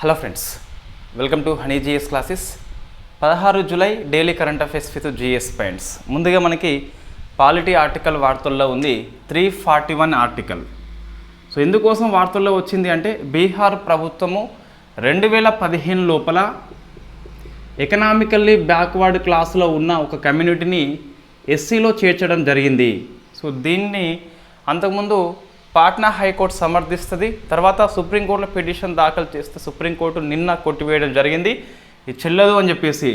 Hello friends welcome to honey GS classes. పదహారు July daily current affairs with GS points. ముందుగా మనకి polity article వార్తల్లో ఉంది three forty one article. So ఎందుకోసం వార్తల్లో వచ్చింది అంటే బీహార్ ప్రభుత్వము రెండు వేల పదిహేను లోపల ఎకనామికల్లీ బ్యాక్వర్డ్ క్లాస్లో ఉన్న ఒక కమ్యూనిటీని ఎస్సీలో చేర్చడం జరిగింది. సో దీన్ని అంతకుముందు పాట్నా హైకోర్టు సమర్థిస్తుంది. తర్వాత సుప్రీంకోర్టులో పిటిషన్ దాఖలు చేస్తే సుప్రీంకోర్టు నిన్న కొట్టివేయడం జరిగింది. ఇది చెల్లదు అని చెప్పేసి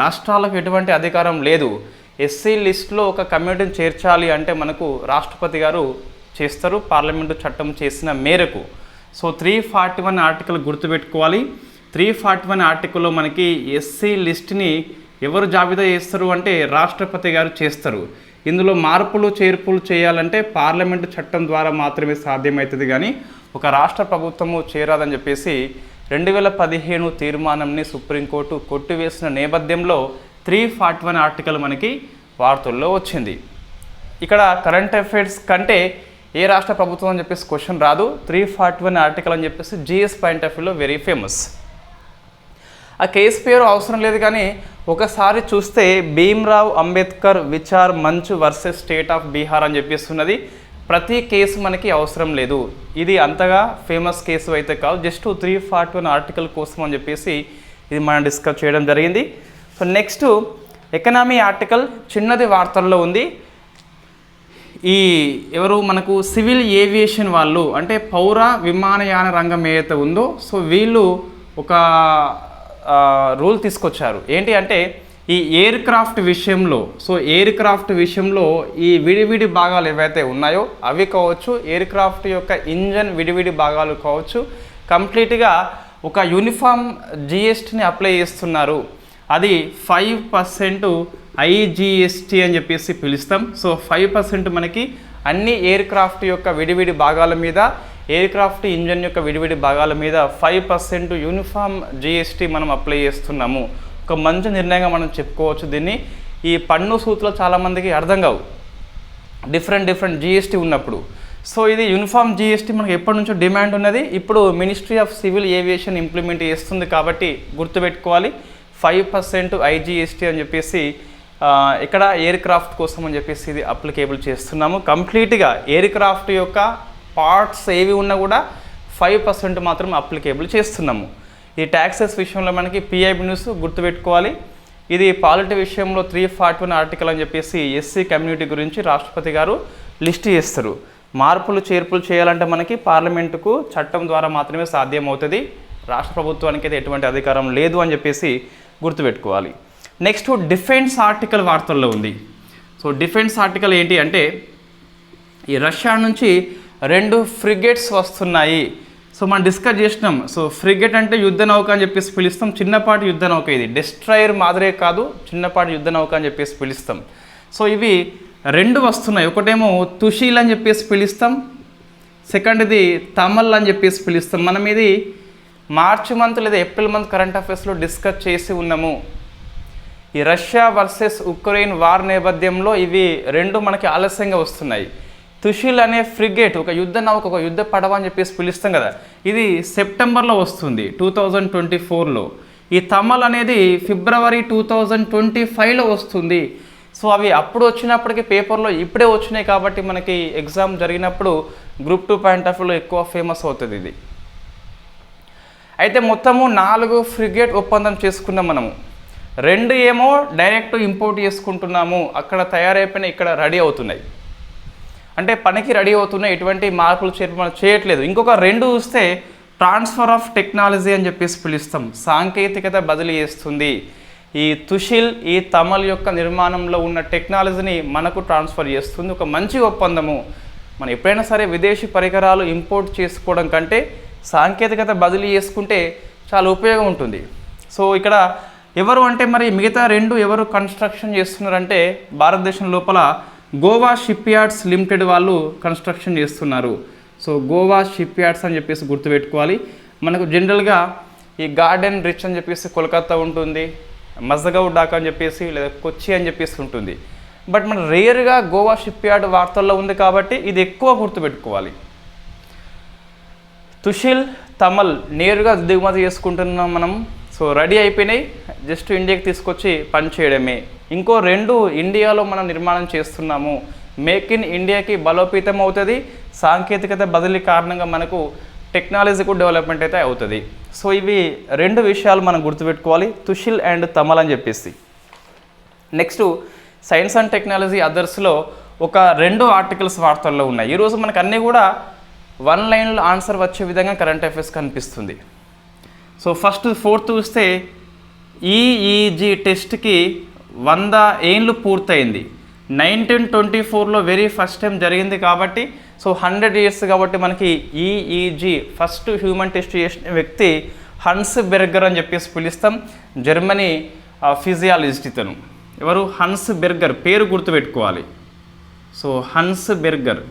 రాష్ట్రాలకు ఎటువంటి అధికారం లేదు. ఎస్సీ లిస్టులో ఒక కమ్యూనిటీని చేర్చాలి అంటే మనకు రాష్ట్రపతి గారు చేస్తారు. పార్లమెంటు చట్టం చేసిన మేరకు. So three forty one article గుర్తుపెట్టుకోవాలి. త్రీ ఫార్టీ వన్ ఆర్టికల్లో మనకి ఎస్సీ లిస్ట్ని ఎవరు జాబితా చేస్తారు అంటే రాష్ట్రపతి గారు చేస్తారు. ఇందులో మార్పులు చేర్పులు చేయాలంటే పార్లమెంటు చట్టం ద్వారా మాత్రమే సాధ్యమవుతుంది కానీ ఒక రాష్ట్ర ప్రభుత్వము చేరాదని చెప్పేసి రెండు వేల పదిహేను తీర్మానంని సుప్రీంకోర్టు కొట్టివేసిన నేపథ్యంలో త్రీ ఫార్టీ వన్ ఆర్టికల్ మనకి వార్తల్లో వచ్చింది. ఇక్కడ కరెంట్ అఫైర్స్ కంటే ఏ రాష్ట్ర ప్రభుత్వం అని చెప్పేసి క్వశ్చన్ రాదు. త్రీ ఫార్టీ వన్ ఆర్టికల్ అని చెప్పేసి జిఎస్ పాయింట్ ఆఫ్ వ్యూలో వెరీ ఫేమస్. ఆ కేసు పేరు అవసరం లేదు కానీ ఒకసారి చూస్తే Bhimrao Ambedkar Vichar Manch versus state of Bihar అని చెప్పేస్తున్నది. ప్రతి కేసు మనకి అవసరం లేదు. ఇది అంతగా ఫేమస్ కేసు అయితే కాదు. Just three forty one article కోసం అని చెప్పేసి ఇది మనం డిస్కస్ చేయడం జరిగింది. సో నెక్స్ట్ ఎకనామీ ఆర్టికల్ చిన్నది వార్తల్లో ఉంది. ఈ ఎవరు మనకు సివిల్ ఏవియేషన్ వాళ్ళు అంటే పౌర విమానయాన రంగం ఏదైతే ఉందో సో వీళ్ళు ఒక రూల్ తీసుకొచ్చారు. ఏంటి అంటే ఈ ఎయిర్ క్రాఫ్ట్ విషయంలో సో ఎయిర్ క్రాఫ్ట్ విషయంలో ఈ విడివిడి భాగాలు ఏవైతే ఉన్నాయో అవి కావచ్చు ఎయిర్ క్రాఫ్ట్ యొక్క ఇంజన్ విడివిడి భాగాలు కావచ్చు కంప్లీట్గా ఒక యూనిఫామ్ జిఎస్టీని అప్లై చేస్తున్నారు. అది ఫైవ్ పర్సెంట్ ఐజిఎస్టీ అని చెప్పేసి పిలుస్తాం. సో ఫైవ్ పర్సెంట్ మనకి అన్ని ఎయిర్ క్రాఫ్ట్ యొక్క విడివిడి భాగాల మీద ఎయిర్ క్రాఫ్ట్ ఇంజన్ యొక్క విడివిడి భాగాల మీద ఫైవ్ పర్సెంట్ యూనిఫామ్ జిఎస్టీ మనం అప్లై చేస్తున్నాము. ఒక మంచి నిర్ణయంగా మనం చెప్పుకోవచ్చు దీన్ని. ఈ పన్ను సూత్రాలు చాలామందికి అర్థం కావు. డిఫరెంట్ డిఫరెంట్ జిఎస్టీ ఉన్నప్పుడు. సో ఇది యూనిఫామ్ జిఎస్టీ మనకు ఎప్పటి నుంచో డిమాండ్ ఉన్నది. ఇప్పుడు ministry of civil aviation implement చేస్తుంది కాబట్టి గుర్తుపెట్టుకోవాలి. ఫైవ్ పర్సెంట్ ఐజిఎస్టీ అని చెప్పేసి ఇక్కడ ఎయిర్ క్రాఫ్ట్ కోసం అని చెప్పేసి ఇది అప్లికేబుల్ చేస్తున్నాము. కంప్లీట్గా ఎయిర్ క్రాఫ్ట్ యొక్క పార్ట్స్ ఏవి ఉన్నా కూడా ఫైవ్ పర్సెంట్ మాత్రం అప్లికేబుల్ చేస్తున్నాము. ఈ ట్యాక్సెస్ విషయంలో మనకి పిఐబి న్యూస్ గుర్తుపెట్టుకోవాలి. ఇది పాలిటీ విషయంలో త్రీ ఫార్టీ వన్ ఆర్టికల్ అని చెప్పేసి ఎస్సీ కమ్యూనిటీ గురించి రాష్ట్రపతి గారు లిస్ట్ చేస్తారు. మార్పులు చేర్పులు చేయాలంటే మనకి పార్లమెంటుకు చట్టం ద్వారా మాత్రమే సాధ్యమవుతుంది. రాష్ట్ర ప్రభుత్వానికి అయితే ఎటువంటి అధికారం లేదు అని చెప్పేసి గుర్తుపెట్టుకోవాలి. నెక్స్ట్ డిఫెన్స్ ఆర్టికల్ వార్తల్లో ఉంది. సో డిఫెన్స్ ఆర్టికల్ ఏంటి అంటే ఈ రష్యా నుంచి రెండు ఫ్రిగేట్స్ వస్తున్నాయి. సో మనం డిస్కస్ చేసినాం. సో ఫ్రిగేట్ అంటే యుద్ధ నౌక అని చెప్పేసి పిలుస్తాం. చిన్నపాటి యుద్ధ నౌక ఇది. డెస్ట్రాయర్ మాదిరే కాదు చిన్నపాటి యుద్ధ నౌక అని చెప్పేసి పిలుస్తాం. సో ఇవి రెండు వస్తున్నాయి. ఒకటేమో తుషీల్ అని చెప్పేసి పిలుస్తాం. సెకండ్ది తమల్ అని చెప్పేసి పిలుస్తాం. మనం ఇది మార్చి మంత్ లేదా ఏప్రిల్ మంత్ కరెంట్ అఫైర్స్లో డిస్కస్ చేసి ఉన్నాము. ఈ రష్యా వర్సెస్ ఉక్రెయిన్ వార్ నేపథ్యంలో ఇవి రెండు మనకి ఆలస్యంగా వస్తున్నాయి. తుషిల్ అనే ఫ్రిగేట్ ఒక యుద్ధ నౌక ఒక యుద్ధ పడవ అని చెప్పేసి పిలుస్తాం కదా ఇది సెప్టెంబర్లో వస్తుంది టూ థౌజండ్ ట్వంటీ ఫోర్లో. ఈ తమల్ అనేది ఫిబ్రవరి టూ థౌజండ్ ట్వంటీ ఫైవ్లో వస్తుంది. సో అవి అప్పుడు వచ్చినప్పటికీ పేపర్లో ఇప్పుడే వచ్చినాయి కాబట్టి మనకి ఎగ్జామ్ జరిగినప్పుడు గ్రూప్ టూ పాయింట్ ఆఫ్ వ్యూలో ఎక్కువ ఫేమస్ అవుతుంది ఇది. అయితే మొత్తము నాలుగు ఫ్రిగేట్ ఒప్పందం చేసుకున్నాం మనము. రెండు ఏమో డైరెక్ట్ ఇంపోర్ట్ చేసుకుంటున్నాము అక్కడ తయారైపోయిన ఇక్కడ రెడీ అవుతున్నాయి. అంటే పనికి రెడీ అవుతున్న ఎటువంటి మార్పులు చేయడం మనం చేయట్లేదు. ఇంకొక రెండు చూస్తే ట్రాన్స్ఫర్ ఆఫ్ టెక్నాలజీ అని చెప్పేసి పిలుస్తాం. సాంకేతికత బదిలీ చేస్తుంది. ఈ తుషిల్ ఈ తమల్ యొక్క నిర్మాణంలో ఉన్న టెక్నాలజీని మనకు ట్రాన్స్ఫర్ చేస్తుంది. ఒక మంచి ఒప్పందము. మనం ఎప్పుడైనా సరే విదేశీ పరికరాలు ఇంపోర్ట్ చేసుకోవడం కంటే సాంకేతికత బదిలీ చేసుకుంటే చాలా ఉపయోగం ఉంటుంది. సో ఇక్కడ ఎవరు అంటే మరి మిగతా రెండు ఎవరు కన్స్ట్రక్షన్ చేస్తున్నారంటే భారతదేశం లోపల గోవా షిప్ యార్డ్స్ లిమిటెడ్ వాళ్ళు కన్స్ట్రక్షన్ చేస్తున్నారు. సో గోవా షిప్ యార్డ్స్ అని చెప్పేసి గుర్తుపెట్టుకోవాలి. మనకు జనరల్గా ఈ గార్డెన్ రిచ్ అని చెప్పేసి కోల్కత్తా ఉంటుంది మజగౌ డాకా అని చెప్పేసి లేదా కొచ్చి అని చెప్పేసి ఉంటుంది. బట్ మన రేర్గా గోవా షిప్ యార్డ్ వార్తల్లో ఉంది కాబట్టి ఇది ఎక్కువ గుర్తుపెట్టుకోవాలి. తుషిల్ తమల్ నేరుగా దిగుమతి చేసుకుంటున్నాం మనం. సో రెడీ అయిపోయినాయి. జస్ట్ ఇండియాకి తీసుకొచ్చి పని చేయడమే. ఇంకో రెండు ఇండియాలో మనం నిర్మాణం చేస్తున్నాము. మేక్ ఇన్ ఇండియాకి బలోపేతం అవుతుంది. సాంకేతికత బదిలీ కారణంగా మనకు టెక్నాలజీ కూడా డెవలప్మెంట్ అయితే అవుతుంది. సో ఇవి రెండు విషయాలు మనం గుర్తుపెట్టుకోవాలి. తుషిల్ అండ్ తమల్ అని చెప్పేసి. నెక్స్ట్ సైన్స్ అండ్ టెక్నాలజీ అదర్స్లో ఒక రెండు ఆర్టికల్స్ వార్తల్లో ఉన్నాయి. ఈరోజు మనకు అన్నీ కూడా వన్ లైన్లో ఆన్సర్ వచ్చే విధంగా కరెంట్ అఫైర్స్ కనిపిస్తుంది. సో ఫస్ట్ ఫోర్త్ చూస్తే ఈఈజీ టెస్ట్కి వంద ఏండ్లు పూర్తయింది. నైన్టీన్ ట్వంటీ ఫోర్లో వెరీ ఫస్ట్ టైం జరిగింది కాబట్టి సో హండ్రెడ్ ఇయర్స్ కాబట్టి మనకి ఈఈజీ ఫస్ట్ హ్యూమన్ టెస్ట్ చేసిన వ్యక్తి హన్స్ బెర్గర్ అని చెప్పేసి పిలుస్తాం. జర్మనీ ఫిజియాలజిస్ట్ ఇతను. ఎవరు? హన్స్ బెర్గర్ పేరు గుర్తుపెట్టుకోవాలి. So Hans Berger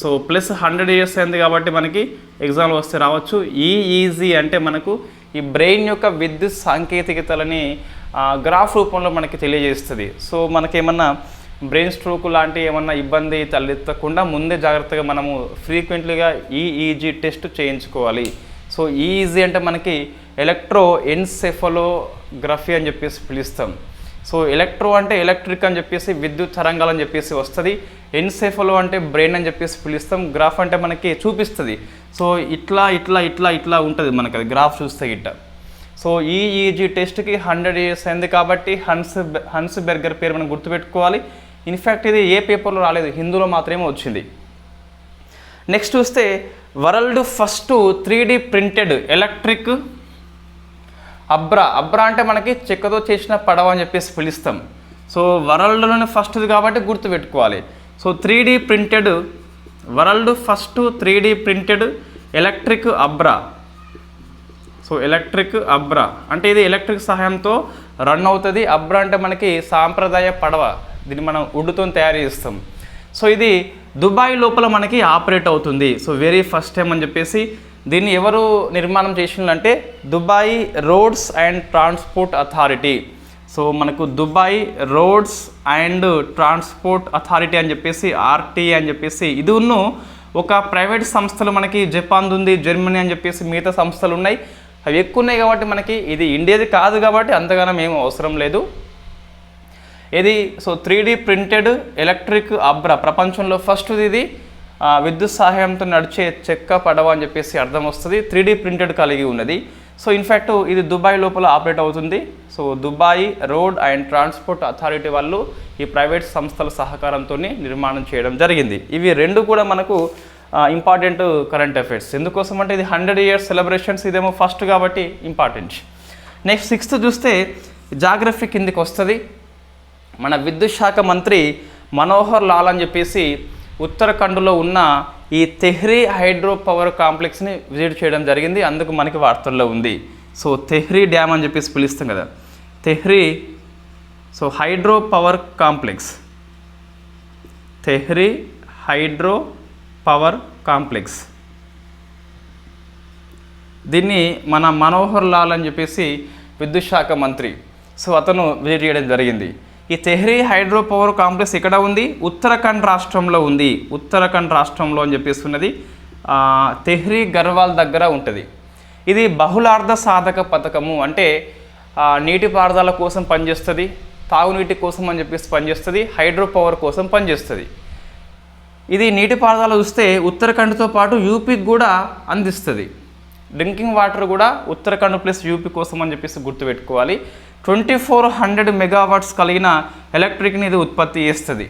so plus hundred years అయింది కాబట్టి మనకి ఎగ్జామ్ వస్తే రావచ్చు. ఈఈజీ అంటే మనకు ఈ బ్రెయిన్ యొక్క విద్యుత్ సాంకేతికతలని గ్రాఫ్ రూపంలో మనకి తెలియజేస్తుంది. సో మనకేమన్నా బ్రెయిన్ స్ట్రోక్ లాంటి ఏమన్నా ఇబ్బంది తలెత్తకుండా ముందే జాగ్రత్తగా మనము ఫ్రీక్వెంట్లీగా ఈఈజీ టెస్ట్ చేయించుకోవాలి. సో ఈఈజీ అంటే మనకి ఎలక్ట్రో ఎన్సెఫలోగ్రఫీ అని చెప్పేసి పిలుస్తాం. సో ఎలక్ట్రో అంటే ఎలక్ట్రిక్ అని చెప్పేసి విద్యుత్ తరంగాలు అని చెప్పేసి వస్తుంది. ఎన్సెఫలో అంటే బ్రెయిన్ అని చెప్పేసి పిలుస్తాం. గ్రాఫ్ అంటే మనకి చూపిస్తుంది. సో ఇట్లా ఇట్లా ఇట్లా ఇట్లా ఉంటుంది మనకి అది గ్రాఫ్ చూస్తే ఇట్ట సో ఈఈజీ టెస్ట్కి హండ్రెడ్ ఇయర్స్ అయింది కాబట్టి హన్స్ బె- హన్స్ బెర్గర్ పేరు మనం గుర్తుపెట్టుకోవాలి. ఇన్ఫ్యాక్ట్ ఇది ఏ పేపర్లో రాలేదు హిందీలో మాత్రమే వచ్చింది. నెక్స్ట్ చూస్తే world first three D printed electric abra. Abra అంటే మనకి చెక్కతో చేసిన పడవ అని చెప్పేసి పిలుస్తాం. సో వరల్డ్లోనే ఫస్ట్ది కాబట్టి గుర్తుపెట్టుకోవాలి. So three D printed world first three D printed electric abra so electric abra అంటే ఇది ఎలక్ట్రిక్ సహాయంతో రన్ అవుతుంది. అబ్రా అంటే మనకి సాంప్రదాయ పడవ. దీన్ని మనం ఉడ్డుతో తయారు చేస్తాం. సో ఇది దుబాయ్ లోపల మనకి ఆపరేట్ అవుతుంది. సో వెరీ ఫస్ట్ టైం అని చెప్పేసి దీన్ని ఎవరు నిర్మాణం చేసిందంటే Dubai roads and transport authority. So మనకు Dubai roads and transport authority అని చెప్పేసి ఆర్టీ అని చెప్పేసి ఇది ఉన్ను ఒక ప్రైవేట్ సంస్థలు మనకి జపాన్ ఉంది జర్మనీ అని చెప్పేసి మిగతా సంస్థలు ఉన్నాయి. అవి ఎక్కువ ఉన్నాయి కాబట్టి మనకి ఇది ఇండియాది కాదు కాబట్టి అంతగానం ఏం అవసరం లేదు. ఇది so three D printed electric abra ప్రపంచంలో ఫస్ట్ ఇది. విద్యుత్ సహాయంతో నడిచే చెక్క పడవ అని చెప్పేసి అర్థం వస్తుంది. త్రీ డి ప్రింటెడ్ కలిగి ఉన్నది. సో ఇన్ఫ్యాక్ట్ ఇది దుబాయ్ లోపల ఆపరేట్ అవుతుంది. So Dubai road and transport authority వాళ్ళు ఈ ప్రైవేట్ సంస్థల సహకారంతో నిర్మాణం చేయడం జరిగింది. ఇవి రెండు కూడా మనకు ఇంపార్టెంట్ కరెంట్ అఫైర్స్ ఎందుకోసం అంటే ఇది హండ్రెడ్ ఇయర్స్ సెలబ్రేషన్స్ ఇదేమో ఫస్ట్ కాబట్టి ఇంపార్టెంట్ నెక్స్ట్ సిక్స్త్ చూస్తే జాగ్రఫీ కిందికి వస్తుంది. మన విద్యుత్ శాఖ మంత్రి మనోహర్ లాల్ అని చెప్పేసి ఉత్తరాఖండ్లో ఉన్న ఈ తెహ్రీ హైడ్రో పవర్ కాంప్లెక్స్ని విజిట్ చేయడం జరిగింది. అందుకు మనకి వార్తల్లో ఉంది. సో తెహ్రీ డ్యామ్ అని చెప్పేసి పిలుస్తాం కదా. Tehri so hydro power complex. Tehri hydro power complex. దీన్ని మన మనోహర్ లాల్ అని చెప్పేసి విద్యుత్ శాఖ మంత్రి సో అతను విజిట్ చేయడం జరిగింది. ఈ తెహ్రీ హైడ్రో పవర్ కాంప్లెక్స్ ఇక్కడ ఉంది ఉత్తరాఖండ్ రాష్ట్రంలో ఉంది. ఉత్తరాఖండ్ రాష్ట్రంలో అని చెప్పేస్తున్నది తెహ్రీ గర్వాల్ దగ్గర ఉంటుంది. ఇది బహుళార్థ సాధక పథకము. అంటే నీటిపారుదల కోసం పనిచేస్తుంది తాగునీటి కోసం అని చెప్పేసి పనిచేస్తుంది హైడ్రో పవర్ కోసం పనిచేస్తుంది. ఇది నీటిపారుదల చూస్తే ఉత్తరాఖండ్తో పాటు యూపీకి కూడా అందిస్తుంది. డ్రింకింగ్ వాటర్ కూడా ఉత్తరాఖండ్ ప్లస్ యూపీ కోసం అని చెప్పేసి గుర్తుపెట్టుకోవాలి. ట్వంటీ ఫోర్ హండ్రెడ్ మెగావాట్స్ కలిగిన ఎలక్ట్రిక్ని ఇది ఉత్పత్తి చేస్తుంది.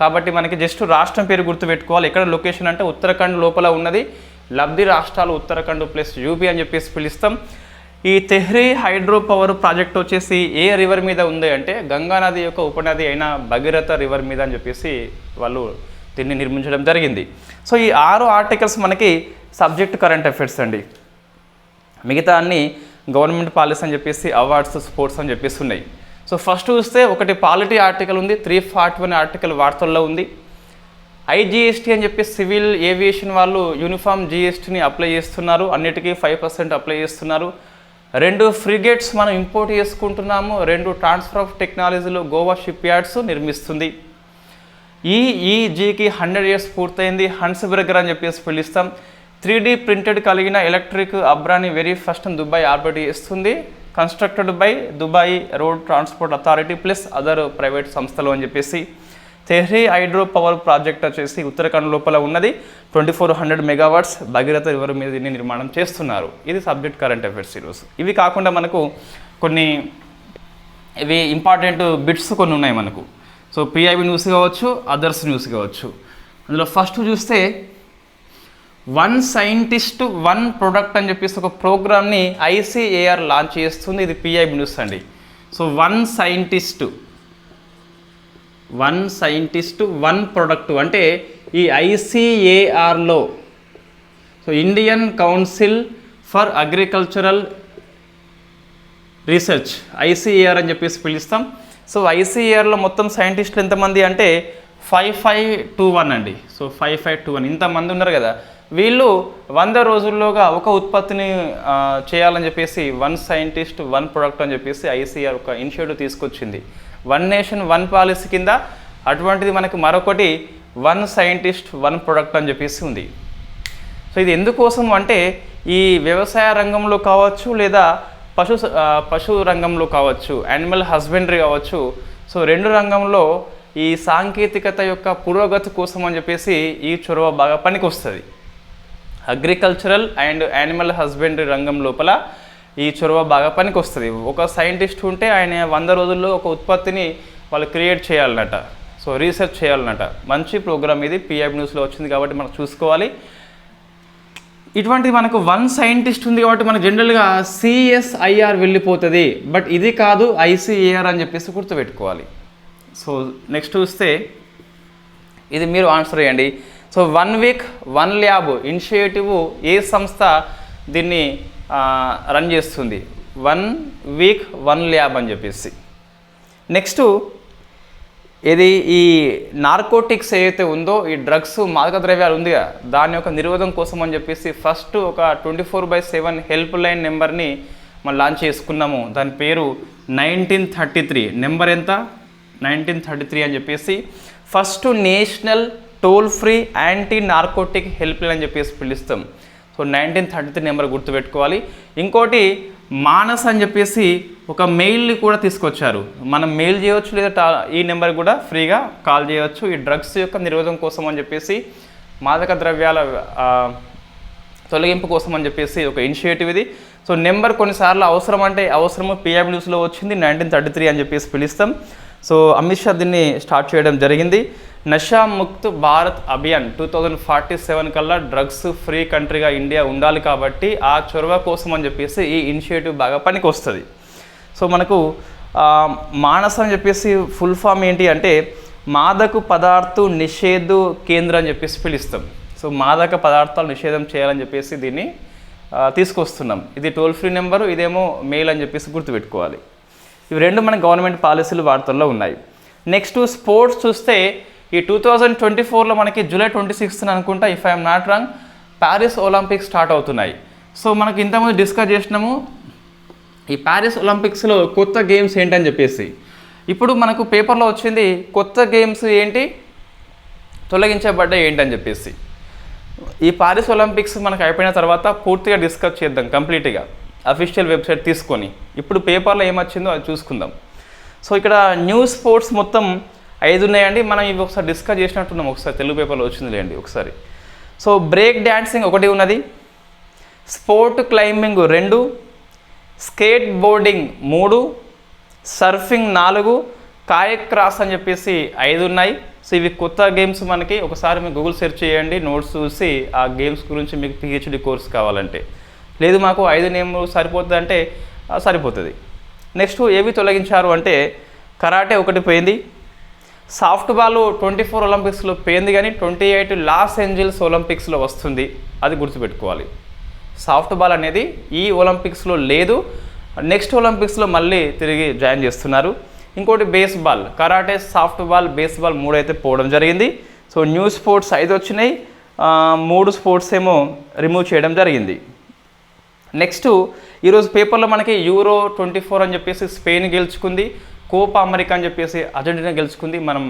కాబట్టి మనకి జస్ట్ రాష్ట్రం పేరు గుర్తుపెట్టుకోవాలి. ఎక్కడ లొకేషన్ అంటే ఉత్తరాఖండ్ లోపల ఉన్నది. లబ్ధి రాష్ట్రాలు ఉత్తరాఖండ్ ప్లస్ యూపీ అని చెప్పేసి పిలుస్తాం. ఈ తెహ్రీ హైడ్రో పవర్ ప్రాజెక్ట్ వచ్చేసి ఏ రివర్ మీద ఉంది అంటే గంగా నది యొక్క ఉపనది అయిన భగీరథ రివర్ మీద అని చెప్పేసి వాళ్ళు దీన్ని నిర్మించడం జరిగింది. సో ఈ ఆరు ఆర్టికల్స్ మనకి సబ్జెక్ట్ కరెంట్ అఫైర్స్ అండి. మిగతా అన్ని గవర్నమెంట్ పాలసీ అని చెప్పేసి అవార్డ్స్ స్పోర్ట్స్ అని చెప్పేసి ఉన్నాయి సో ఫస్ట్ చూస్తే ఒకటి పాలిటీ ఆర్టికల్ ఉంది త్రీ ఫార్టీ వన్ ఆర్టికల్ వార్తల్లో ఉంది. ఐజీఎస్టీ అని చెప్పి సివిల్ ఏవియేషన్ వాళ్ళు యూనిఫామ్ జీఎస్టీని అప్లై చేస్తున్నారు అన్నిటికీ ఫైవ్ పర్సెంట్ అప్లై చేస్తున్నారు. రెండు ఫ్రిగేట్స్ మనం ఇంపోర్ట్ చేసుకుంటున్నాము రెండు ట్రాన్స్ఫర్ ఆఫ్ టెక్నాలజీలో గోవా షిప్ యార్డ్స్ నిర్మిస్తుంది. ఈ ఈజీకి హండ్రెడ్ ఇయర్స్ పూర్తయింది హన్స్ బ్రగర్ అని చెప్పేసి పిలుస్తాం. త్రీ డి ప్రింటెడ్ కలిగిన ఎలక్ట్రిక్ అబ్రాని వెరీ ఫస్ట్ దుబాయ్ ఆర్బిట్ చేస్తుంది constructed by Dubai road transport authority plus other private సంస్థలు అని చెప్పేసి తెహ్రీ హైడ్రో పవర్ ప్రాజెక్ట్ వచ్చేసి ఉత్తరాఖండ్ లోపల ఉన్నది. Twenty four hundred megawatts Bhagiratha river మీద దీన్ని నిర్మాణం చేస్తున్నారు. ఇది సబ్జెక్ట్ కరెంట్ అఫైర్స్ ఈరోజు ఇవి కాకుండా మనకు కొన్ని ఇవి ఇంపార్టెంట్ బిట్స్ కొన్ని ఉన్నాయి మనకు. సో పిఐబి న్యూస్ కావచ్చు అదర్స్ న్యూస్ కావచ్చు. అందులో ఫస్ట్ చూస్తే వన్ సైంటిస్ట్ వన్ ప్రొడక్ట్ అని చెప్పేసి ఒక ప్రోగ్రామ్ని ఐసీఏఆర్ లాంచ్ చేస్తుంది. ఇది పిఐబి న్యూస్ అండి. So one scientist one scientist one product అంటే ఈ ఐసీఏఆర్లో so Indian council for agricultural research ICAR అని చెప్పేసి పిలుస్తాం. సో ఐసీఏఆర్లో మొత్తం సైంటిస్టులు ఎంతమంది అంటే ఫైవ్ ఫైవ్ టూ వన్ అండి. So five five two one ఇంతమంది ఉన్నారు కదా. వీళ్ళు వంద రోజుల్లోగా ఒక ఉత్పత్తిని చేయాలని చెప్పేసి వన్ సైంటిస్ట్ వన్ ప్రొడక్ట్ అని చెప్పేసి ఐసీఆర్ ఒక ఇనిషియేటివ్ తీసుకొచ్చింది. వన్ నేషన్ వన్ పాలసీ కింద అటువంటిది మనకు మరొకటి వన్ సైంటిస్ట్ వన్ ప్రొడక్ట్ అని చెప్పేసి ఉంది. సో ఇది ఎందుకోసం అంటే ఈ వ్యవసాయ రంగంలో కావచ్చు లేదా పశు స- పశు రంగంలో కావచ్చు యానిమల్ హస్బెండరీ కావచ్చు సో రెండు రంగంలో ఈ సాంకేతికత యొక్క పురోగతి కోసం అని చెప్పేసి ఈ చొరవ బాగా పనికొస్తుంది. అగ్రికల్చరల్ అండ్ యానిమల్ హస్బెండరీ రంగం లోపల ఈ చొరవ బాగా పనికొస్తుంది. ఒక సైంటిస్ట్ ఉంటే ఆయన వంద రోజుల్లో ఒక ఉత్పత్తిని వాళ్ళు క్రియేట్ చేయాలన్నట. సో రీసెర్చ్ చేయాలన్నట. మంచి ప్రోగ్రామ్ ఇది. పిఐబి న్యూస్లో వచ్చింది కాబట్టి మనం చూసుకోవాలి. ఇటువంటిది మనకు వన్ సైంటిస్ట్ ఉంది కాబట్టి మనకు జనరల్గా సిఎస్ఐఆర్ వెళ్ళిపోతుంది. బట్ ఇది కాదు ఐసీఏఆర్ అని చెప్పేసి గుర్తుపెట్టుకోవాలి. సో నెక్స్ట్ చూస్తే ఇది మీరు ఆన్సర్ చేయండి. So one week one lab initiative ఏ సంస్థ దీన్ని రన్ చేస్తుంది? వన్ వీక్ వన్ ల్యాబ్ అని చెప్పేసి. నెక్స్ట్ ఇది ఈ నార్కోటిక్స్ ఏదైతే ఉందో ఈ డ్రగ్స్ మాదక ద్రవ్యాలు ఉంది దాని యొక్క నిరోధం కోసం అని చెప్పేసి ఫస్ట్ ఒక twenty four by seven help line నెంబర్ని మనం లాంచ్ చేసుకున్నాము. దాని పేరు నైన్టీన్ థర్టీ త్రీ. నెంబర్ ఎంత? నైన్టీన్ థర్టీ త్రీ అని చెప్పేసి. First national toll free anti narcotic help line అని చెప్పేసి పిలుస్తాం. So nineteen thirty three number గుర్తుపెట్టుకోవాలి. ఇంకోటి మానస్ అని చెప్పేసి ఒక మెయిల్ని కూడా తీసుకొచ్చారు. మనం మెయిల్ చేయవచ్చు లేదా టా- ఈ నెంబర్ కూడా ఫ్రీగా కాల్ చేయవచ్చు ఈ డ్రగ్స్ యొక్క నిరోధం కోసం అని చెప్పేసి మాదక ద్రవ్యాల తొలగింపు కోసం అని చెప్పేసి ఒక ఇనిషియేటివ్ ఇది. సో నెంబర్ కొన్నిసార్లు అవసరం అంటే అవసరము పిఎం న్యూస్లో వచ్చింది నైన్టీన్ థర్టీ త్రీ అని చెప్పేసి పిలుస్తాం. సో అమిత్ షా దీన్ని స్టార్ట్ చేయడం జరిగింది. Nasha Mukt Bharat Abhiyan two thousand forty seven కల్లా డ్రగ్స్ ఫ్రీ కంట్రీగా ఇండియా ఉండాలి కాబట్టి ఆ చొరవ కోసం అని చెప్పేసి ఈ ఇనిషియేటివ్ బాగా పనికి వస్తుంది సో మనకు మానస అని చెప్పేసి ఫుల్ ఫామ్ ఏంటి అంటే మాదక పదార్థ నిషేధ కేంద్రం అని చెప్పేసి పిలుస్తాం. సో మాదక పదార్థాలు నిషేధం చేయాలని చెప్పేసి దీన్ని తీసుకొస్తున్నాం. ఇది టోల్ ఫ్రీ నెంబరు ఇదేమో మెయిల్ అని చెప్పేసి గుర్తుపెట్టుకోవాలి. ఇవి రెండు మన గవర్నమెంట్ పాలసీలు వార్తల్లో ఉన్నాయి. నెక్స్ట్ స్పోర్ట్స్ చూస్తే ఈ టూ థౌజండ్ ట్వంటీ ఫోర్లో మనకి జూలై ట్వంటీ సిక్స్త్ అనుకుంటా if I'm not wrong Paris Olympics start అవుతున్నాయి. సో మనకి ఇంతకుముందు డిస్కస్ చేసినాము ఈ ప్యారిస్ ఒలింపిక్స్లో కొత్త గేమ్స్ ఏంటని చెప్పేసి. ఇప్పుడు మనకు పేపర్లో వచ్చింది కొత్త గేమ్స్ ఏంటి తొలగించబడ్డాయి ఏంటని చెప్పేసి. ఈ పారిస్ ఒలింపిక్స్ మనకు అయిపోయిన తర్వాత పూర్తిగా డిస్కస్ చేద్దాం కంప్లీట్గా అఫీషియల్ వెబ్సైట్ తీసుకొని. ఇప్పుడు పేపర్లో ఏమొచ్చిందో అది చూసుకుందాం. సో ఇక్కడ న్యూస్ స్పోర్ట్స్ మొత్తం ఐదు ఉన్నాయండి. మనం ఇవి ఒకసారి డిస్కస్ చేసినట్టున్నాం. ఒకసారి తెలుగు పేపర్లో వచ్చింది లేండి ఒకసారి. సో బ్రేక్ డ్యాన్సింగ్ ఒకటి ఉన్నది. స్పోర్ట్ క్లైంబింగ్ రెండు. స్కేట్ బోర్డింగ్ మూడు. సర్ఫింగ్ నాలుగు. కాయక్ క్రాస్ అని చెప్పేసి ఐదు ఉన్నాయి. సో ఇవి కొత్త గేమ్స్ మనకి. ఒకసారి మీరు గూగుల్ సెర్చ్ చేయండి. నోట్స్ చూసి ఆ గేమ్స్ గురించి మీకు పిహెచ్డి కోర్స్ కావాలంటే. లేదు మాకు ఐదు నేమ్ సరిపోతుంది అంటే సరిపోతుంది. నెక్స్ట్ ఏవి తొలగించారు అంటే కరాటే ఒకటి పోయింది. సాఫ్ట్ బాల్ ట్వంటీ ఫోర్ ఒలింపిక్స్లో పోయింది కానీ ట్వంటీ ఎయిట్ లాస్ ఏంజల్స్ ఒలింపిక్స్లో వస్తుంది. అది గుర్తుపెట్టుకోవాలి. సాఫ్ట్ బాల్ అనేది ఈ ఒలింపిక్స్లో లేదు. నెక్స్ట్ ఒలింపిక్స్లో మళ్ళీ తిరిగి జాయిన్ చేస్తున్నారు. ఇంకోటి baseball. Karate softball baseball మూడు అయితే పోవడం జరిగింది. సో న్యూ స్పోర్ట్స్ ఐదు వచ్చినాయి. మూడు స్పోర్ట్స్ ఏమో రిమూవ్ చేయడం జరిగింది. నెక్స్ట్ ఈరోజు పేపర్లో మనకి యూరో ట్వంటీ ఫోర్ అని చెప్పేసి స్పెయిన్ గెలుచుకుంది. కోపా అమెరికా అని చెప్పేసి అర్జెంటీనా గెలుచుకుంది. మనం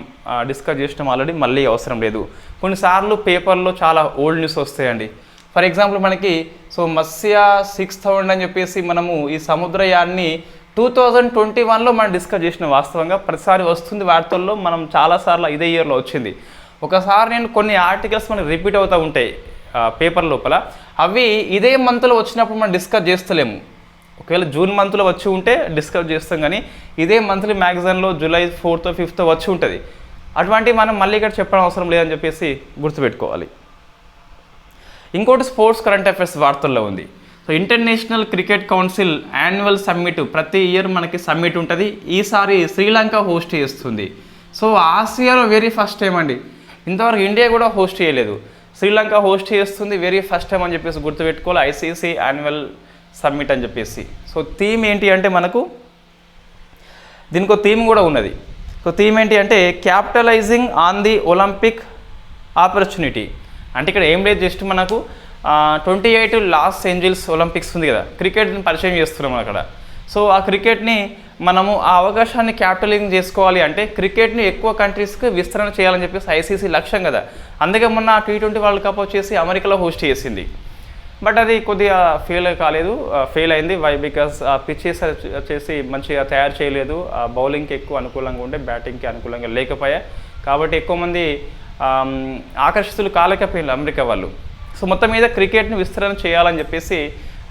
డిస్కస్ చేసినాం ఆల్రెడీ మళ్ళీ అవసరం లేదు. కొన్నిసార్లు పేపర్లో చాలా ఓల్డ్ న్యూస్ వస్తాయండి. ఫర్ ఎగ్జాంపుల్ మనకి సో మత్స్య సిక్స్ థౌజండ్ అని చెప్పేసి మనము ఈ సముద్రయాన్ని టూ థౌజండ్ ట్వంటీ వన్లో మనం డిస్కస్ చేసిన వాస్తవంగా. ప్రతిసారి వస్తుంది వార్తల్లో మనం చాలాసార్లు ఇదే ఇయర్లో వచ్చింది. ఒకసారి నేను కొన్ని ఆర్టికల్స్ మనకి రిపీట్ అవుతూ ఉంటాయి పేపర్ లోపల. అవి ఇదే మంత్లో వచ్చినప్పుడు మనం డిస్కస్ చేస్తలేము. ఒకవేళ జూన్ మంత్లో వచ్చి ఉంటే డిస్కస్ చేస్తాం కానీ ఇదే మంత్లీ మ్యాగజైన్లో జూలై ఫోర్త్ ఫిఫ్త్ వచ్చి ఉంటుంది. అటువంటి మనం మళ్ళీ ఇక్కడ చెప్పడం అవసరం లేదని చెప్పేసి గుర్తుపెట్టుకోవాలి. ఇంకోటి స్పోర్ట్స్ కరెంట్ అఫైర్స్ వార్తల్లో ఉంది. So international cricket council annual summit ప్రతి ఇయర్ మనకి సమ్మిట్ ఉంటుంది. ఈసారి శ్రీలంక హోస్ట్ చేస్తుంది. సో ఆసియాలో వెరీ ఫస్ట్ టైం అండి. ఇంతవరకు ఇండియా కూడా హోస్ట్ చేయలేదు. శ్రీలంక హోస్ట్ చేస్తుంది వెరీ ఫస్ట్ టైం అని చెప్పేసి గుర్తుపెట్టుకోవాలి. ఐసీసీ యాన్యువల్ సబ్మిట్ అని చెప్పేసి. సో థీమ్ ఏంటి అంటే మనకు దీనికి ఒక థీమ్ కూడా ఉన్నది. సో థీమ్ ఏంటి అంటే capitalizing on the Olympic opportunity. అంటే ఇక్కడ ఏం లేదు జస్ట్ మనకు twenty eight Los Angeles Olympics ఉంది కదా. క్రికెట్ని పరిచయం చేస్తున్నాం అక్కడ. సో ఆ క్రికెట్ని మనము ఆ అవకాశాన్ని క్యాపిటలైజింగ్ చేసుకోవాలి అంటే క్రికెట్ని ఎక్కువ కంట్రీస్కి విస్తరణ చేయాలని చెప్పేసి ఐసీసీ లక్ష్యం కదా. అందుకే మొన్న టీ ట్వంటీ వరల్డ్ కప్ వచ్చేసి అమెరికాలో హోస్ట్ చేసింది. బట్ అది కొద్దిగా ఫెయిల్ కాలేదు. ఫెయిల్ అయింది. వై బికాస్ ఆ పిచ్చెస్ వచ్చేసి మంచిగా తయారు చేయలేదు. ఆ బౌలింగ్కి ఎక్కువ అనుకూలంగా ఉండే బ్యాటింగ్కి అనుకూలంగా లేకపోయా. కాబట్టి ఎక్కువ మంది ఆకర్షితులు కాలేకపోయినారు అమెరికా వాళ్ళు. సో మొత్తం మీద క్రికెట్ని విస్తరణ చేయాలని చెప్పేసి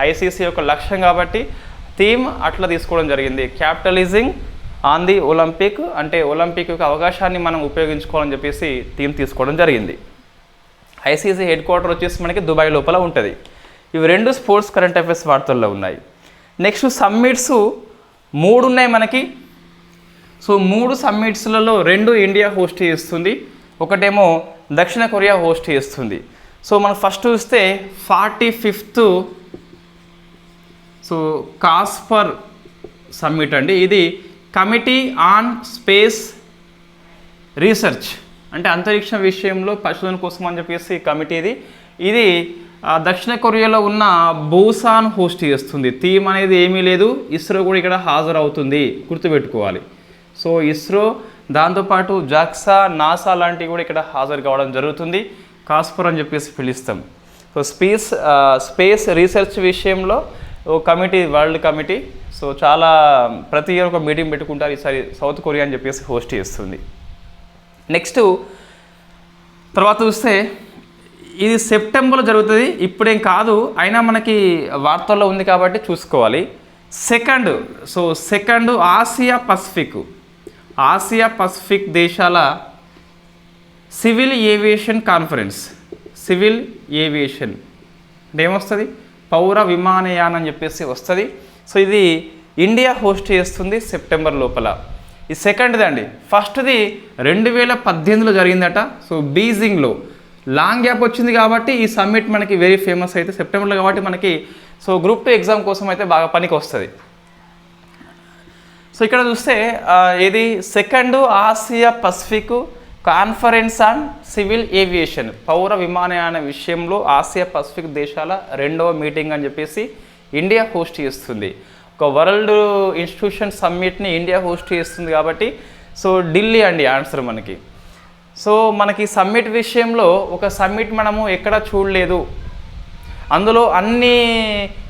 ఐసీసీ యొక్క లక్ష్యం కాబట్టి థీమ్ అట్లా తీసుకోవడం జరిగింది. క్యాపిటలిజింగ్ ఆన్ ది ఒలింపిక్ అంటే ఒలింపిక్ యొక్క అవకాశాన్ని మనం ఉపయోగించుకోవాలని చెప్పేసి థీమ్ తీసుకోవడం జరిగింది. ఐసీసీ హెడ్ క్వార్టర్ వచ్చేసి మనకి దుబాయ్ లోపల ఉంటుంది. ఇవి రెండు స్పోర్ట్స్ కరెంట్ అఫైర్స్ వార్తల్లో ఉన్నాయి. నెక్స్ట్ సమ్మిట్స్ మూడు ఉన్నాయి మనకి. సో మూడు సమ్మిట్స్లలో రెండు ఇండియా హోస్ట్ చేస్తుంది. ఒకటేమో దక్షిణ కొరియా హోస్ట్ చేస్తుంది. సో మనం ఫస్ట్ చూస్తే forty fifth so COSPAR summit అండి. ఇది కమిటీ ఆన్ స్పేస్ రీసెర్చ్. అంటే అంతరిక్ష విషయంలో పరిశోధన కోసం అని చెప్పేసి కమిటీ ఇది. ఇది దక్షిణ కొరియాలో ఉన్న బూసాన్ హోస్ట్ చేస్తుంది. థీమ్ అనేది ఏమీ లేదు. ఇస్రో కూడా ఇక్కడ హాజరవుతుంది. గుర్తుపెట్టుకోవాలి. సో ఇస్రో దాంతోపాటు జాక్సా నాసా లాంటివి కూడా ఇక్కడ హాజరు కావడం జరుగుతుంది. కాస్పర్ అని చెప్పేసి పిలుస్తాం. సో స్పేస్ స్పేస్ రీసెర్చ్ విషయంలో ఓ కమిటీ వరల్డ్ కమిటీ సో చాలా ప్రతి ఇయర్ ఒక మీటింగ్ పెట్టుకుంటారు. ఈసారి సౌత్ కొరియా అని చెప్పేసి హోస్ట్ చేస్తుంది. నెక్స్ట్ తర్వాత చూస్తే ఇది సెప్టెంబర్లో జరుగుతుంది. ఇప్పుడేం కాదు. అయినా మనకి వార్తల్లో ఉంది కాబట్టి చూసుకోవాలి. Second so second Asia Pacific. Asia Pacific దేశాల civil aviation conference. Civil aviation. అంటే ఏమొస్తుంది? పౌర విమానయానం అని చెప్పేసి వస్తుంది. సో ఇది ఇండియా హోస్ట్ చేస్తుంది సెప్టెంబర్ లోపల. ఈ సెకండ్ది అండి. ఫస్ట్ది రెండు వేల పద్దెనిమిదిలో జరిగిందట. సో బీజింగ్లో. లాంగ్ గ్యాప్ వచ్చింది కాబట్టి ఈ సమ్మిట్ మనకి వెరీ ఫేమస్ అయితే సెప్టెంబర్లో కాబట్టి మనకి సో గ్రూప్ టూ ఎగ్జామ్ కోసం అయితే బాగా పనికి వస్తుంది. సో ఇక్కడ చూస్తే ఇది second Asia Pacific conference on civil aviation పౌర విమానయాన విషయంలో ఆసియా పసిఫిక్ దేశాల రెండవ మీటింగ్ అని చెప్పేసి ఇండియా హోస్ట్ చేస్తుంది. ఒక వరల్డ్ ఇన్స్టిట్యూషన్ సమ్మిట్ని ఇండియా హోస్ట్ చేస్తుంది కాబట్టి సో ఢిల్లీ అండి ఆన్సర్ మనకి. సో మనకి సమ్మిట్ విషయంలో ఒక సమ్మిట్ మనము ఎక్కడ చూడలేదు. అందులో అన్ని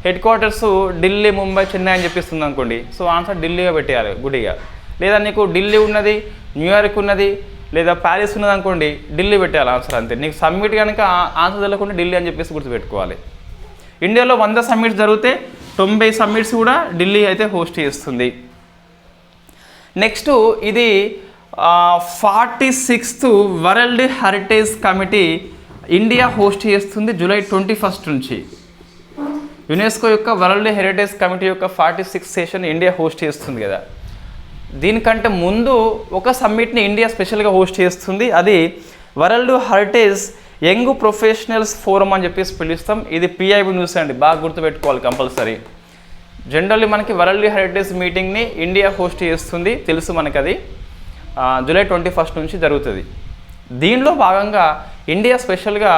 హెడ్ క్వార్టర్స్ ఢిల్లీ ముంబై చెన్నై అని చెప్పిస్తుంది అనుకోండి. సో ఆన్సర్ ఢిల్లీగా పెట్టేయాలి గుడిగా. లేదా నీకు ఢిల్లీ ఉన్నది న్యూయార్క్ ఉన్నది లేదా ప్యారిస్ ఉన్నది అనుకోండి ఢిల్లీ పెట్టేయాలి ఆన్సర్ అంతే. నీకు సమ్మిట్ కనుక ఆన్సర్ తెలియకుండా ఢిల్లీ అని చెప్పేసి గుర్తుపెట్టుకోవాలి. ఇండియాలో వంద సమ్మిట్స్ జరిగితే తొంభై సమ్మిట్స్ కూడా ఢిల్లీ అయితే హోస్ట్ చేస్తుంది. నెక్స్ట్ ఇది forty sixth world heritage committee India host చేస్తుంది జూలై ట్వంటీ ఫస్ట్ నుంచి. యునెస్కో యొక్క వరల్డ్ హెరిటేజ్ కమిటీ యొక్క forty six session India host చేస్తుంది కదా. దీనికంటే ముందు ఒక సమ్మిట్ని ఇండియా స్పెషల్గా హోస్ట్ చేస్తుంది. అది world heritage young professionals forum అని చెప్పేసి పిలుస్తాం. ఇది పిఐబి న్యూస్ అండి బాగా గుర్తుపెట్టుకోవాలి కంపల్సరీ. జనరల్లీ మనకి వరల్డ్ హెరిటేజ్ మీటింగ్ని ఇండియా హోస్ట్ చేస్తుంది తెలుసు మనకి అది జూలై ట్వంటీ ఫస్ట్ నుంచి జరుగుతుంది. దీనిలో భాగంగా ఇండియా స్పెషల్గా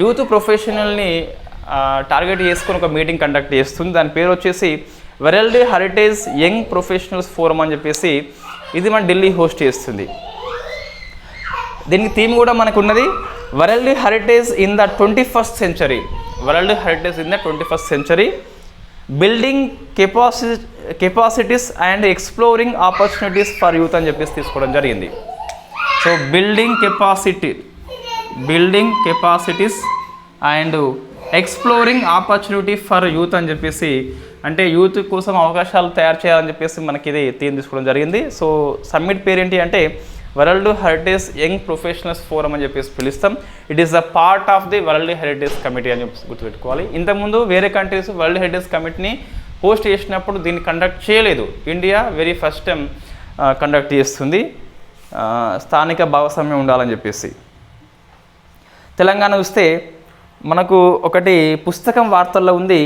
యూత్ ప్రొఫెషనల్ని టార్గెట్ చేసుకొని ఒక మీటింగ్ కండక్ట్ చేస్తుంది. దాని పేరు వచ్చేసి world heritage young professionals forum అని చెప్పేసి ఇది మన ఢిల్లీ హోస్ట్ చేస్తుంది. దీనికి థీమ్ కూడా మనకు ఉన్నది world heritage in the twenty first century. World heritage in the twenty first century. Building capaci capacities and exploring opportunities for youth అని చెప్పేసి తీసుకోవడం జరిగింది. So building capacity building capacities and exploring opportunity for youth అని చెప్పేసి అంటే youth కోసం అవకాశాలు తయారు చేయాలని చెప్పేసి మనకి ఇది థీమ్ తీసుకోవడం జరిగింది. సో సమ్మిట్ పేరు ఏంటి అంటే world heritage young professionals forum అని చెప్పేసి పిలుస్తాం. It is a part of the world heritage committee అని చెప్పి గుర్తుపెట్టుకోవాలి. ఇంతకుముందు వేరే కంట్రీస్ వరల్డ్ హెరిటేజ్ కమిటీని పోస్ట్ చేసినప్పుడు దీన్ని కండక్ట్ చేయలేదు. India very first time conduct చేస్తుంది. స్థానిక భాగస్వామ్యం ఉండాలని చెప్పేసి. తెలంగాణ చూస్తే మనకు ఒకటి పుస్తకం వార్తల్లో ఉంది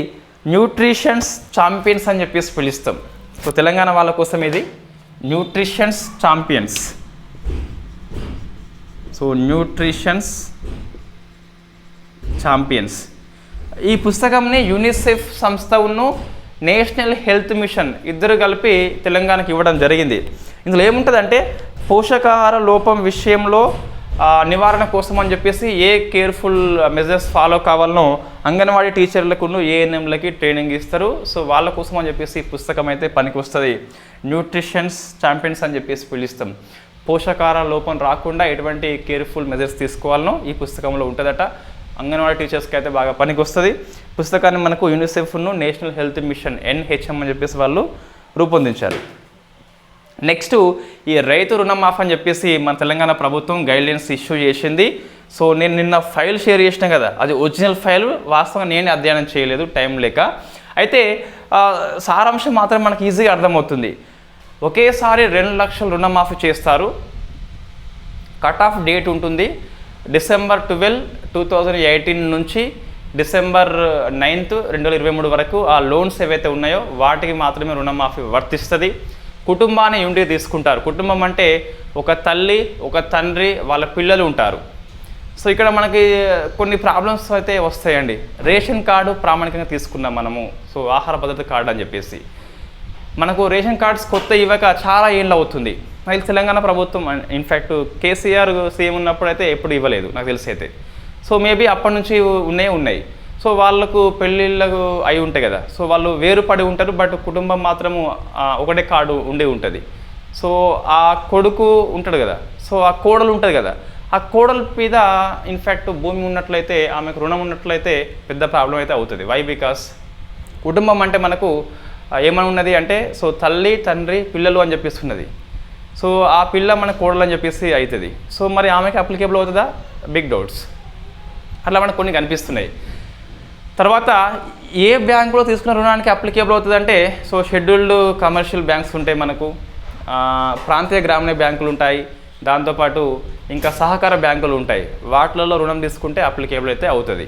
న్యూట్రిషన్స్ ఛాంపియన్స్ అని చెప్పేసి పిలుస్తాం. సో తెలంగాణ వాళ్ళ కోసం ఇది nutritions champions so nutritions champions ఈ పుస్తకంని యూనిసెఫ్ సంస్థ ఉన్ను నేషనల్ హెల్త్ మిషన్ ఇద్దరు కలిపి తెలంగాణకి ఇవ్వడం జరిగింది. ఇందులో ఏముంటుందంటే పోషకాహార లోపం విషయంలో నివారణ కోసం అని చెప్పేసి ఏ కేర్ఫుల్ మెజర్స్ ఫాలో కావాలనో అంగన్వాడీ టీచర్లకు ఏఎన్ఎంలకి ట్రైనింగ్ ఇస్తారు. సో వాళ్ళ కోసం అని చెప్పేసి పుస్తకం అయితే పనికి వస్తుంది న్యూట్రిషన్స్ ఛాంపియన్స్ అని చెప్పేసి పిలుస్తాం. పోషకాహార లోపం రాకుండా ఎటువంటి కేర్ఫుల్ మెజర్స్ తీసుకోవాలనో ఈ పుస్తకంలో ఉంటుందట. అంగన్వాడీ టీచర్స్కి అయితే బాగా పనికి వస్తుంది పుస్తకాన్ని మనకు యూనిసెఫ్ను నేషనల్ హెల్త్ మిషన్ ఎన్హెచ్ఎం అని చెప్పేసి వాళ్ళు రూపొందించారు. నెక్స్ట్ ఈ రైతు రుణమాఫ్ అని చెప్పేసి మన తెలంగాణ ప్రభుత్వం గైడ్లైన్స్ ఇష్యూ చేసింది. సో నేను నిన్న ఫైల్ షేర్ చేసిన కదా అది ఒరిజినల్ ఫైల్ వాస్తవంగా నేను అధ్యయనం చేయలేదు టైం లేక. అయితే సారాంశం మాత్రం మనకి ఈజీగా అర్థమవుతుంది. ఒకేసారి రెండు లక్షలు రుణమాఫీ చేస్తారు. కట్ ఆఫ్ డేట్ ఉంటుంది. December twelve two thousand eighteen నుంచి డిసెంబర్ నైన్త్ రెండు వేల ఇరవై మూడు వరకు ఆ లోన్స్ ఏవైతే ఉన్నాయో వాటికి మాత్రమే రుణమాఫీ వర్తిస్తుంది. కుటుంబాన్ని ఉండి తీసుకుంటారు. కుటుంబం అంటే ఒక తల్లి ఒక తండ్రి వాళ్ళ పిల్లలు ఉంటారు. సో ఇక్కడ మనకి కొన్ని ప్రాబ్లమ్స్ అయితే వస్తాయండి. రేషన్ కార్డు ప్రామాణికంగా తీసుకున్నాం మనము. సో ఆహార భద్రత కార్డు అని చెప్పేసి. మనకు రేషన్ కార్డ్స్ కొత్త ఇవ్వక చాలా ఏళ్ళు అవుతుంది. నాకు తెలిసి తెలంగాణ ప్రభుత్వం ఇన్ఫ్యాక్ట్ కేసీఆర్ సీఎం ఉన్నప్పుడు అయితే ఎప్పుడు ఇవ్వలేదు నాకు తెలిసి అయితే. సో మేబీ అప్పటి నుంచి ఉన్నాయి ఉన్నాయి. సో వాళ్ళకు పెళ్ళిళ్ళకు అయి ఉంటాయి కదా. సో వాళ్ళు వేరుపడి ఉంటారు బట్ కుటుంబం మాత్రము ఒకటే కార్డు ఉండే ఉంటుంది. సో ఆ కొడుకు ఉంటాడు కదా. సో ఆ కోడలు ఉంటుంది కదా. ఆ కోడల మీద ఇన్ఫ్యాక్ట్ భూమి ఉన్నట్లయితే ఆమెకు రుణం ఉన్నట్లయితే పెద్ద ప్రాబ్లం అయితే అవుతుంది. వై బికాస్ కుటుంబం అంటే మనకు ఏమని ఉన్నది అంటే సో తల్లి తండ్రి పిల్లలు అని చెప్పేస్తున్నది. సో ఆ పిల్ల మన కోడలు అని చెప్పేసి అవుతుంది సో మరి ఆమెకి అప్లికేబుల్ అవుతుందా? బిగ్ డౌట్స్ అట్లా మనకు కొన్ని కనిపిస్తున్నాయి. తర్వాత ఏ బ్యాంకులో తీసుకున్న రుణానికి అప్లికేబుల్ అవుతుంది అంటే సో షెడ్యూల్డ్ కమర్షియల్ బ్యాంక్స్ ఉంటాయి మనకు. ప్రాంతీయ గ్రామీణ బ్యాంకులు ఉంటాయి. దాంతోపాటు ఇంకా సహకార బ్యాంకులు ఉంటాయి. వాటిలలో రుణం తీసుకుంటే అప్లికేబుల్ అయితే అవుతుంది.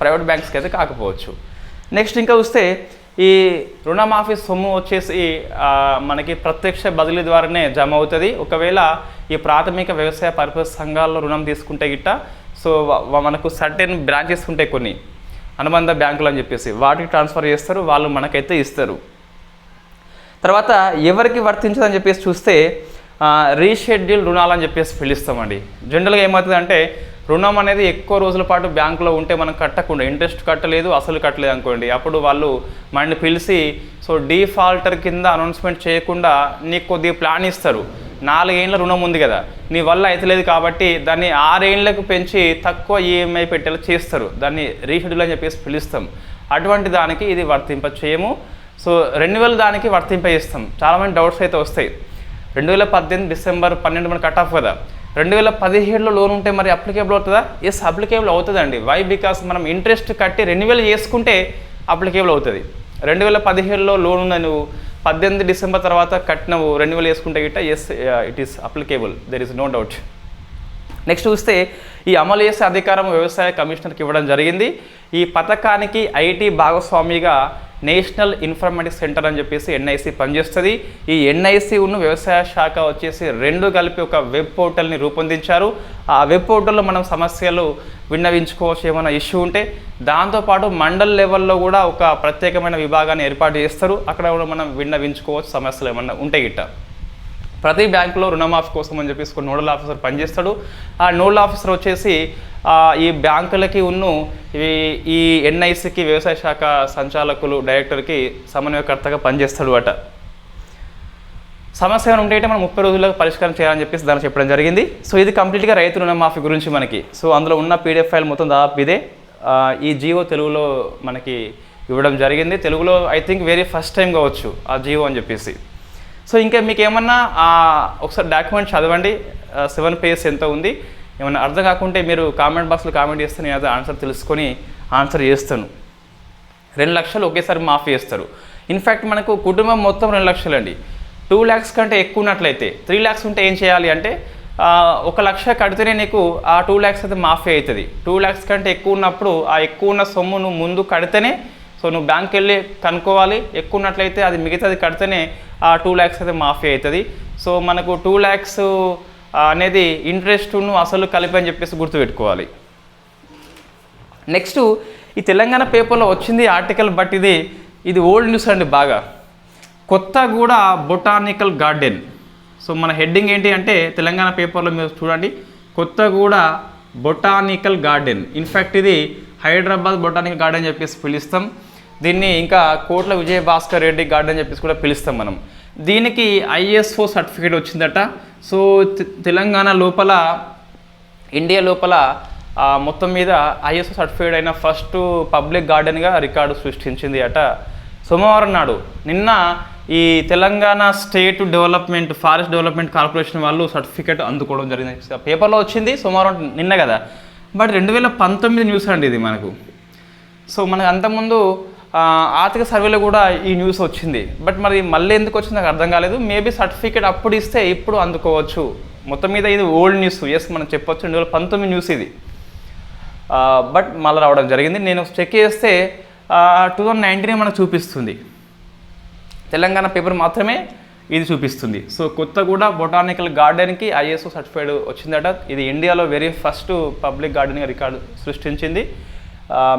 ప్రైవేట్ బ్యాంక్స్కి అయితే కాకపోవచ్చు. నెక్స్ట్ ఇంకా వస్తే ఈ రుణమాఫీ సొమ్ము వచ్చేసి మనకి ప్రత్యక్ష బదిలీ ద్వారానే జమ అవుతుంది ఒకవేళ ఈ ప్రాథమిక వ్యవసాయ పర్పస్ సంఘాల్లో రుణం తీసుకుంటే గిట్ట సో మనకు సర్టెన్ బ్రాంచెస్ ఉంటాయి కొన్ని అనుబంధ బ్యాంకులు అని చెప్పేసి. వాటికి ట్రాన్స్ఫర్ చేస్తారు వాళ్ళు మనకైతే ఇస్తారు. తర్వాత ఎవరికి వర్తించదని చెప్పేసి చూస్తే రీషెడ్యూల్ రుణాలు అని చెప్పేసి పిలుస్తామండి. జనరల్గా ఏమవుతుందంటే రుణం అనేది ఎక్కువ రోజుల పాటు బ్యాంకులో ఉంటే మనం కట్టకుండా ఇంట్రెస్ట్ కట్టలేదు అసలు కట్టలేదు అనుకోండి. అప్పుడు వాళ్ళు మనల్ని పిలిచి సో డీఫాల్టర్ కింద అనౌన్స్మెంట్ చేయకుండా నీకు కొద్దిగా ప్లాన్ ఇస్తారు. నాలుగేళ్ళ రుణం ఉంది కదా. నీ వల్ల అవుతలేదు కాబట్టి దాన్ని ఆరేళ్ళకు పెంచి తక్కువ ఈఎంఐ పెట్టేలా చేస్తారు. దాన్ని రీషెడ్యూల్ అని చెప్పేసి పిలుస్తాం. అటువంటి దానికి ఇది వర్తింప చేయము. సో రెండు వేల దానికి వర్తింప చేస్తాం. చాలామంది డౌట్స్ అయితే వస్తాయి. రెండు వేల పద్దెనిమిది డిసెంబర్ పన్నెండు మన కట్ ఆఫ్ కదా. రెండు వేల పదిహేడులో లోన్ ఉంటే మరి అప్లికేబుల్ అవుతుందా? ఎస్ అప్లికేబుల్ అవుతుందండి. వై బికాస్ మనం ఇంట్రెస్ట్ కట్టి రెన్యువల్ చేసుకుంటే అప్లికేబుల్ అవుతుంది. రెండు వేల పదిహేడులో లోన్ ఉన్న నువ్వు పద్దెనిమిది డిసెంబర్ తర్వాత కట్టినవు రెన్యువల్ చేసుకుంటే గిట్ట yes it is applicable there is no doubt next చూస్తే ఈ అమలు చేసే అధికారం వ్యవసాయ కమిషనర్కి ఇవ్వడం జరిగింది. ఈ పథకానికి ఐటీ భాగస్వామిగా నేషనల్ ఇన్ఫర్మేటిక్స్ సెంటర్ అని చెప్పేసి ఎన్ఐసి పనిచేస్తుంది. ఈ ఎన్ఐసి ఉన్న వ్యవసాయ శాఖ వచ్చేసి రెండు కలిపి ఒక వెబ్ పోర్టల్ని రూపొందించారు. ఆ వెబ్ పోర్టల్లో మనం సమస్యలు విన్నవించుకోవచ్చు ఏమైనా ఇష్యూ ఉంటే. దాంతోపాటు మండల్ లెవెల్లో కూడా ఒక ప్రత్యేకమైన విభాగాన్ని ఏర్పాటు చేస్తారు. అక్కడ కూడా మనం విన్నవించుకోవచ్చు సమస్యలు ఏమైనా ఉంటే గిట్ట. ప్రతి బ్యాంకులో రుణమాఫీ కోసం అని చెప్పేసి ఒక నోడల్ ఆఫీసర్ పనిచేస్తాడు. ఆ నోడల్ ఆఫీసర్ వచ్చేసి ఈ బ్యాంకులకి ఉన్ను ఈ ఈ ఎన్ఐసికి వ్యవసాయ శాఖ సంచాలకులు డైరెక్టర్కి సమన్వయకర్తగా పనిచేస్తాడు అట. సమస్య ఏమైనా ఉంటే మనం ముప్పై రోజుల్లో పరిష్కారం చేయాలని చెప్పేసి దాన్ని చెప్పడం జరిగింది. సో ఇది కంప్లీట్గా రైతు రుణమాఫీ గురించి మనకి. సో అందులో ఉన్న పీడిఎఫ్ ఫైల్ మొత్తం దాదాపు ఇదే. ఈ జియో తెలుగులో మనకి ఇవ్వడం జరిగింది. తెలుగులో I think very first time కావచ్చు ఆ జియో అని చెప్పేసి. సో ఇంకా మీకు ఏమన్నా ఒకసారి డాక్యుమెంట్ చదవండి సెవెన్ పేజెస్ ఎంత ఉంది ఏమన్నా అర్థం కాకుంటే మీరు కామెంట్ బాక్స్లో కామెంట్ చేస్తే నేను ఆన్సర్ తెలుసుకొని ఆన్సర్ చేస్తాను. రెండు లక్షలు ఒకేసారి మాఫీ చేస్తారు. ఇన్ఫ్యాక్ట్ మనకు కుటుంబం మొత్తం రెండు లక్షలు అండి టూ ల్యాక్స్ కంటే ఎక్కువ ఉన్నట్లయితే త్రీ ల్యాక్స్ ఉంటే ఏం చేయాలి అంటే ఒక లక్ష కడితేనే నీకు ఆ టూ ల్యాక్స్ అయితే మాఫీ అవుతుంది. టూ ల్యాక్స్ కంటే ఎక్కువ ఉన్నప్పుడు ఆ ఎక్కువ ఉన్న సొమ్మును ముందు కడితేనే సో నువ్వు బ్యాంక్కి వెళ్ళి కనుక్కోవాలి. ఎక్కువ ఉన్నట్లయితే అది మిగతాది కడితేనే ఆ టూ ల్యాక్స్ అయితే మాఫీ అవుతుంది. సో మనకు టూ ల్యాక్స్ అనేది ఇంట్రెస్ట్ను అసలు కలిపి అని చెప్పేసి గుర్తుపెట్టుకోవాలి. నెక్స్ట్ ఈ తెలంగాణ పేపర్లో వచ్చింది ఆర్టికల్ బట్ ఇది ఇది ఓల్డ్ న్యూస్ అండి బాగా. కొత్త కూడా బొటానికల్ గార్డెన్. సో మన హెడ్డింగ్ ఏంటి అంటే తెలంగాణ పేపర్లో మీరు చూడండి కొత్తగూడ బొటానికల్ గార్డెన్. ఇన్ఫ్యాక్ట్ ఇది హైదరాబాద్ బొటానికల్ గార్డెన్ చెప్పేసి పిలుస్తాం. దీన్ని ఇంకా కోట్ల విజయ భాస్కర్ రెడ్డి గార్డెన్ చెప్పేసి కూడా పిలుస్తాం మనం. దీనికి ఐఎస్ఓ సర్టిఫికేట్ వచ్చిందట. సో తెలంగాణ లోపల ఇండియా లోపల మొత్తం మీద ఐఎస్ఓ సర్టిఫైడ్ అయిన ఫస్ట్ పబ్లిక్ గార్డెన్గా రికార్డు సృష్టించింది అట సోమవారం నాడు నిన్న ఈ Telangana state development forest development corporation వాళ్ళు సర్టిఫికేట్ అందుకోవడం జరిగింది. పేపర్లో వచ్చింది సోమవారం నిన్న కదా. బట్ రెండు వేల పంతొమ్మిది న్యూస్ అండి ఇది మనకు. సో మనకు అంతకుముందు ఆర్థిక సర్వేలో కూడా ఈ న్యూస్ వచ్చింది. బట్ మరి మళ్ళీ ఎందుకు వచ్చింది నాకు అర్థం కాలేదు. మేబీ సర్టిఫికేట్ అప్పుడు ఇస్తే ఇప్పుడు అందుకోవచ్చు. మొత్తం మీద ఇది ఓల్డ్ న్యూస్. ఎస్ మనం చెప్పొచ్చు. రెండు వేల పంతొమ్మిది న్యూస్ ఇది. బట్ మళ్ళీ రావడం జరిగింది. నేను చెక్ చేస్తే టూ థౌజండ్ నైన్టీనే మనకు చూపిస్తుంది. తెలంగాణ పేపర్ మాత్రమే ఇది చూపిస్తుంది. సో కొత్త కూడా బొటానికల్ గార్డెన్కి ఐఎస్ఓ సర్టిఫైడ్ వచ్చిందట. ఇది ఇండియాలో very first public gardening record సృష్టించింది.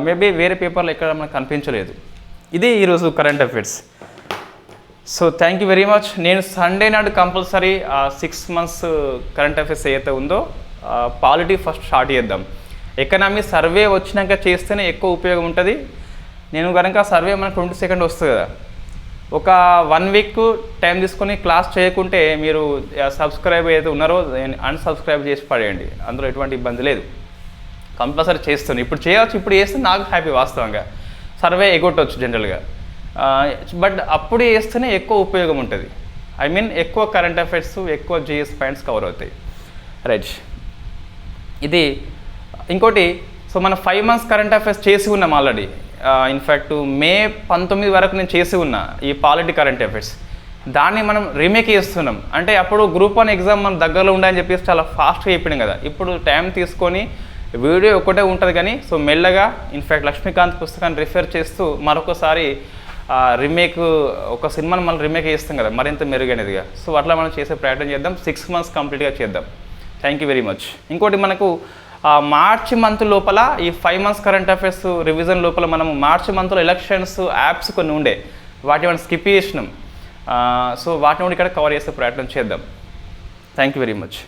మేబీ వేరే పేపర్లో ఎక్కడ మనకు కనిపించలేదు. ఇది ఈరోజు current affairs so thank you very much నేను సండే నాడు compulsory six months current affairs ఏదైతే ఉందో పాలిటీ ఫస్ట్ స్టార్ట్ చేద్దాం. ఎకనామీ సర్వే వచ్చినాక చేస్తేనే ఎక్కువ ఉపయోగం ఉంటుంది. నేను కనుక సర్వే మనకు ట్వంటీ సెకండ్ వస్తుంది కదా. ఒక వన్ వీక్ టైం తీసుకొని క్లాస్ చేయకుంటే మీరు సబ్స్క్రైబ్ ఏదైతే ఉన్నారో అన్సబ్స్క్రైబ్ చేసి పడేయండి. అందులో ఎటువంటి ఇబ్బంది లేదు. కంపల్సరీ చేస్తాను. ఇప్పుడు చేయవచ్చు ఇప్పుడు చేస్తే నాకు హ్యాపీ వాస్తవంగా. సర్వే ఎగొట్టవచ్చు జనరల్గా. బట్ అప్పుడు చేస్తేనే ఎక్కువ ఉపయోగం ఉంటుంది. ఐ మీన్ ఎక్కువ కరెంట్ అఫైర్స్ ఎక్కువ జిఎస్ పాయింట్స్ కవర్ అవుతాయి. రైట్ ఇది ఇంకోటి సో మన ఫైవ్ మంత్స్ కరెంట్ అఫైర్స్ చేసి ఉన్నాం ఆల్రెడీ. ఇన్ఫ్యాక్ట్ మే పంతొమ్మిది వరకు నేను చేసి ఉన్నా ఈ పాలిటీ కరెంట్ అఫైర్స్. దాన్ని మనం రీమేక్ చేస్తున్నాం. అంటే అప్పుడు గ్రూప్ వన్ ఎగ్జామ్ మన దగ్గరలో ఉండాలని చెప్పేసి చాలా ఫాస్ట్గా అయిపోయినాం కదా. ఇప్పుడు టైం తీసుకొని వీడియో ఒకటే ఉంటుంది కానీ సో మెల్లగా ఇన్ఫ్యాక్ట్ లక్ష్మీకాంత్ పుస్తకాన్ని రిఫర్ చేస్తూ మరొకసారి రీమేక్ ఒక సినిమాని మనం రీమేక్ చేస్తాం కదా మరింత మెరుగైనదిగా. సో అట్లా మనం చేసే ప్రయత్నం చేద్దాం. సిక్స్ మంత్స్ కంప్లీట్గా చేద్దాం. థ్యాంక్ యూ వెరీ మచ్ ఇంకోటి మనకు మార్చి మంత్ లోపల ఈ five months current affairs revision లోపల మనం మార్చి మంత్లో ఎలక్షన్స్ యాప్స్ కొన్ని ఉండే. వాటి మనం స్కిప్ చేసినాం. సో వాటిని కూడా ఇక్కడ కవర్ చేసే ప్రయత్నం చేద్దాం. Thank you very much